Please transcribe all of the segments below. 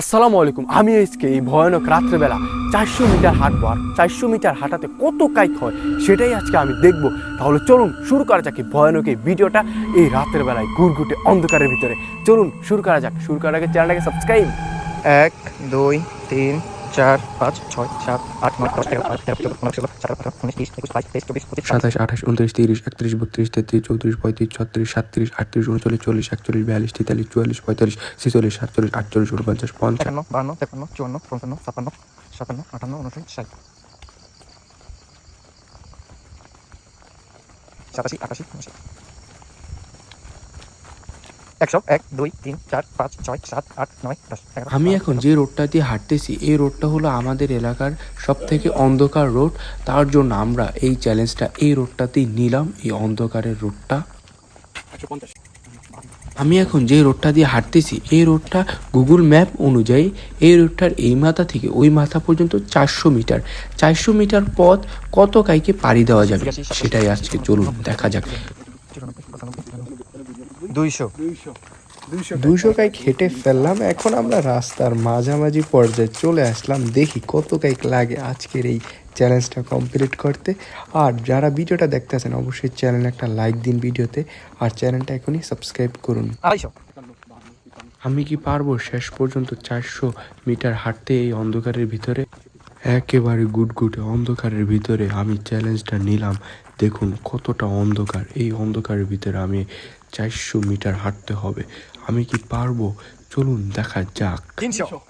আসসালামু আলাইকুম। আমি আজকে এই ভয়ানক রাত্রেবেলা চারশো মিটার হাঁটবার চারশো মিটার হাঁটাতে কত কাইক হয় সেটাই আজকে আমি দেখব। তাহলে চলুন শুরু করা যাক এই ভয়ানক এই ভিডিওটা এই রাতের বেলায় ঘুরঘুটে অন্ধকারের ভিতরে। চলুন শুরু করা যাক। শুরু করার আগে চ্যানেলটাকে সাবস্ক্রাইব এক, দুই, তিন। চার পাঁচ ছয় সাত আট নয় দশ এগারো বারো তেরো চোদ্দ পনেরো ষোলো সতেরো আঠারো উনিশ বিশ একুশ বাইশ তেইশ চব্বিশ পঁচিশ সাতাশ আঠাশ উনত্রিশ তিরিশ একত্রিশ বত্রিশ তেত্রিশ চৌত্রিশ পঁয়ত্রিশ ছত্রিশ সাতত্রিশ আটত্রিশ উনচল্লিশ চল্লিশ একচল্লিশ বিয়াল্লিশ তেতাল্লিশ চুয়াল্লিশ পঁয়তাল্লিশ ছেচল্লিশ সাতচল্লিশ আটচল্লিশ উনপঞ্চাশ পঞ্চান্ন বান্ন তেপান্ন চুয়ান্ন পঞ্চান্ন ছাপ্পান্ন সাতান্ন আটান্ন উনষাট ষাট সাতাশি আটাশি উনষাট। একশো এক দুই তিন চার পাঁচ ছয় সাত আট নয় দশ আমি এখন যে রোডটা দিয়ে হাঁটতেছি এই রোডটা হলো আমাদের এলাকার সব থেকে অন্ধকার রোড। তার জন্য আমরা এই চ্যালেঞ্জটা এই রোডটাতেই নিলাম এই অন্ধকারের রোডটা। আমি এখন যে রোডটা দিয়ে হাঁটতেছি এই রোডটা গুগল ম্যাপ অনুযায়ী এই রোডটার এই মাথা থেকে ওই মাথা পর্যন্ত চারশো মিটার। চারশো মিটার পথ কত কাইকে পাড়ি দেওয়া যাবে সেটাই আজকে চলুন দেখা যাক। দুইশো। দুশো কাইক হেঁটে ফেললাম এখন আমরা রাস্তার মাঝামাঝি পর্যায়ে চলে আসলাম দেখি কত কাইক লাগে আজকের এই চ্যালেঞ্জটা কমপ্লিট করতে। আর যারা ভিডিওটা দেখতেছেন অবশ্যই চ্যানেলে একটা লাইক দিন ভিডিওতে আর চ্যানেলটা এখনই সাবস্ক্রাইব করুন। আমি কি পারব শেষ পর্যন্ত চারশো মিটার হাঁটতে এই অন্ধকারের ভিতরে? একেবারে গুটগুটে অন্ধকারের ভিতরে আমি চ্যালেঞ্জটা নিলাম। দেখুন কতটা অন্ধকার। এই অন্ধকারের ভিতরে আমি চারশো মিটার হাঁটতে হবে। আমি কি পারব? চলুন দেখা যাক। তিনশো।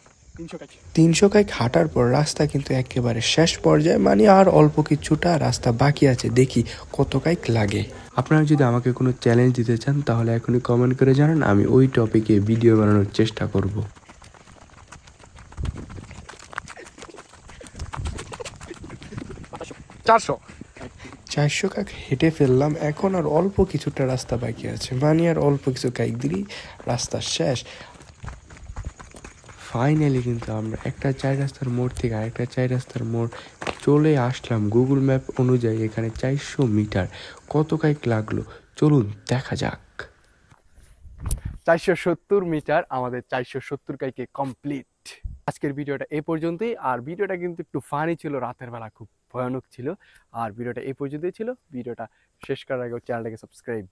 তিনশো কাইক। হাঁটার পর রাস্তা কিন্তু একেবারে শেষ পর্যায়ে মানে আর অল্প কিছুটা রাস্তা বাকি আছে। দেখি কত কাইক লাগে। আপনারা যদি আমাকে কোনো চ্যালেঞ্জ দিতে চান তাহলে এখনই কমেন্ট করে জানান। আমি ওই টপিকে ভিডিও বানানোর চেষ্টা করব। চারশো। চারশো কাক হেঁটে ফেললাম। এখন আর অল্প কিছুটা রাস্তা বাকি আছে। মানে আর অল্প কিছু কাইক দিলেই রাস্তা শেষ। ফাইনালি কিন্তু আমরা একটা চার রাস্তার মোড় থেকে আরেকটা চার রাস্তার মোড় চলে আসলাম গুগল ম্যাপ অনুযায়ী এখানে চারশো মিটার। কত কাইক লাগল? চলুন দেখা যাক। চারশো সত্তর মিটার আমাদের চারশো সত্তর কাইকে কমপ্লিট আজকের ভিডিওটা এ পর্যন্তই। আর ভিডিওটা কিন্তু একটু ফানি ছিল, রাতের বেলা খুব ভয়ানক ছিল। আর ভিডিওটা এ পর্যন্তই ছিল। ভিডিওটা শেষ করার আগে চ্যানেলটাকে সাবস্ক্রাইব